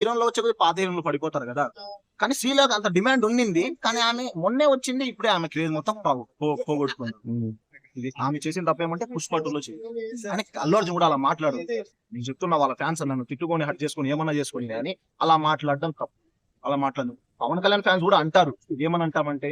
హీరోలో వచ్చే పాత హీరోలు పడిపోతారు కదా. కానీ శ్రీలకు అంత డిమాండ్ ఉండింది. కానీ ఆమె మొన్నే వచ్చింది ఇప్పుడే ఆమె క్రేజ్ మొత్తం పోగొట్టుకుంది. ఇది ఆమె చేసిన తప్పేమంటే పుష్ప టూలో చేసింది. కానీ అల్లు అర్జున్ కూడా అలా మాట్లాడు నేను చెప్తున్నా వాళ్ళ ఫ్యాన్స్ నన్ను తిట్టుకొని హట్ చేసుకొని ఏమన్నా చేసుకొని అని అలా మాట్లాడడం తప్పు. అలా మాట్లాడదు పవన్ కళ్యాణ్ ఫ్యాన్స్ కూడా అంటారు ఏమని అంటామంటే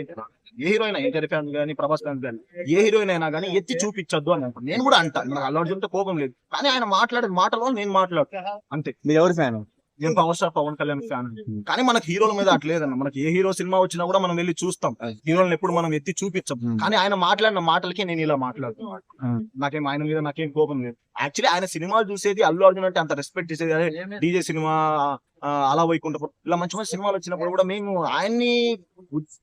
ఏ హీరోయిన్ ఎన్టీఆర్ ఫ్యాన్స్ కానీ ప్రభాస్ ఫ్యాన్స్ కానీ ఏ హీరోయిన్ అయినా కానీ ఎత్తి చూపించొద్దు అని నేను కూడా అంటాను నాకు అల్లు అర్జున్తో కోపం లేదు. కానీ ఆయన మాట్లాడే మాటలో నేను మాట్లాడు అంతే. మీరు ఎవరి ఫ్యాన్? నేను power star Pawan Kalyan fan కానీ మనకి హీరోల మీద అట్లేదన్న మనకి ఏ హీరో సినిమా వచ్చినా కూడా మనం వెళ్ళి చూస్తాం. హీరోలను ఎప్పుడు మనం ఎత్తి చూపించాం. కానీ ఆయన మాట్లాడిన మాటలకి నేను ఇలా మాట్లాడుతున్నాను. నాకేం ఆయన మీద నాకేం కోపం లేదు. యాక్చువల్లీ ఆయన సినిమాలు చూసేది అల్లు అర్జున్ అంటే అంత రెస్పెక్ట్ చేసేది అదే డీజే సినిమా అలా వైకుంఠపురం ఇలా మంచి మంచి సినిమాలు వచ్చినప్పుడు కూడా మేము ఆయన్ని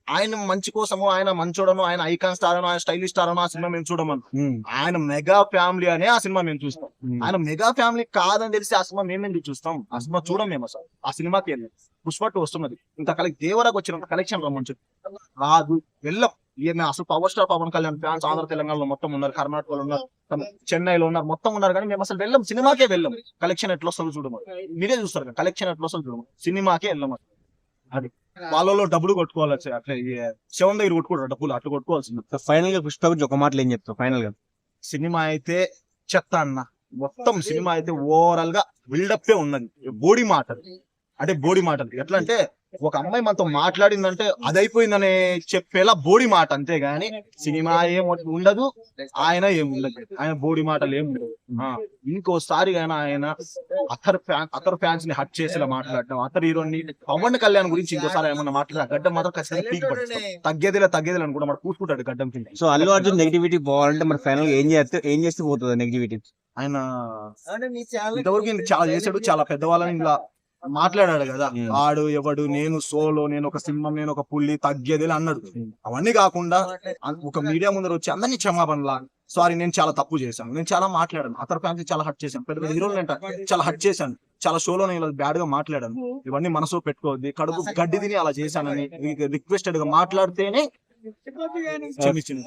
ఆయన మంచి కోసము ఆయన మంచోడను ఆయన ఐకాన్ స్టార్ అను ఆయన స్టైలిష్ స్టార్ అను ఆ సినిమా మేము చూడమను. ఆయన మెగా ఫ్యామిలీ అనే ఆ సినిమా మేము చూస్తాం. ఆయన మెగా ఫ్యామిలీ కాదని తెలిసి ఆ సినిమా మేము ఎందుకు చూస్తాం? ఆ సినిమా చూడం మేము అసలు. ఆ సినిమాకి వెళ్ళాం పుష్ప టూ వస్తున్నది. ఇంత కలెక్ట్ దేవరాకు వచ్చినంత కలెక్షన్ రమ్మంచు రాదు. వెళ్ళం. మేము అసలు power star Pawan Kalyan fans Andhra తెలంగాణలో మొత్తం ఉన్నారు కర్ణాటకలో ఉన్నారు చెన్నైలో ఉన్నారు మొత్తం ఉన్నారు కానీ మేము అసలు వెళ్ళం సినిమాకే వెళ్ళం. కలెక్షన్ ఎట్లా వస్తుందో చూడము మీరే. చూస్తారు కదా కలెక్షన్ ఎట్లా వస్తుందో చూడము సినిమాకే వెళ్ళం. అది. వాళ్ళలో డబ్బులు కొట్టుకోవాలి శవం దగ్గర కొట్టుకోవడం డబ్బులు అట్లా కొట్టుకోవాల్సింది. ఫైనల్గా పుష్ప గురించి ఒక మాటలు ఏం చెప్తావు? ఫైనల్గా? సినిమా అయితే చెత్త అన్న. మొత్తం సినిమా అయితే ఓవరాల్గా బిల్డప్ ఉన్నది. బోడి మాటలు. అంటే బోడి మాటలు. ఎట్లా అంటే ఒక అమ్మాయి మనతో మాట్లాడిందంటే అది అయిపోయిందనే చెప్పేలా బోడి మాట అంతే గాని సినిమా ఏం ఉండదు ఆయన ఏం ఉండదు. ఆయన బోడి మాటలు ఏం ఉండదు ఇంకోసారి ఆయన ఆయన అతర్ ఫ్యాన్ అతర్ ఫ్యాన్స్ని హట్ చేసేలా మాట్లాడటం అతర్ హీరోని పవన్ కళ్యాణ్ గురించి ఇంకోసారి ఏమన్నా మాట్లాడే గడ్డం మాత్రం ఖచ్చితంగా పీక్ పడుతుంది. తగ్గేదిలే తగ్గేదిలే అని కూడా మనం కూసుకుంటాడు గడ్డం కింద. సో అల్లు అర్జున్ నెగిటివిటీ పోవాలంటే మరి ఫైనల్ ఏం చేస్తే ఏం చేస్తే పోతుంది నెగిటివిటీ ఆయన ఇంతవరకు చాలా చేశాడు చాలా పెద్దవాళ్ళని ఇలా మాట్లాడాడు కదా. ఆడు ఎవడు నేను సోలో నేను ఒక సింహం నేను ఒక పుల్లి తగ్గేది అన్నాడు. అవన్నీ కాకుండా ఒక మీడియా ముందర వచ్చి అందరినీ క్షమాపణలా సారీ నేను చాలా తప్పు చేశాను. నేను చాలా మాట్లాడాను. అతని ఫ్యాన్స్ చాలా హట్ చేశాను. పెద్ద పెద్ద హీరోలు అంట చాలా హట్ చేశాను. చాలా షోలో నేను బ్యాడ్గా మాట్లాడాను. ఇవన్నీ మనసులో పెట్టుకోవద్దు. కడుపు గడ్డి తిని అలా చేశానని రిక్వెస్టెడ్గా మాట్లాడితేనే క్షమించింది.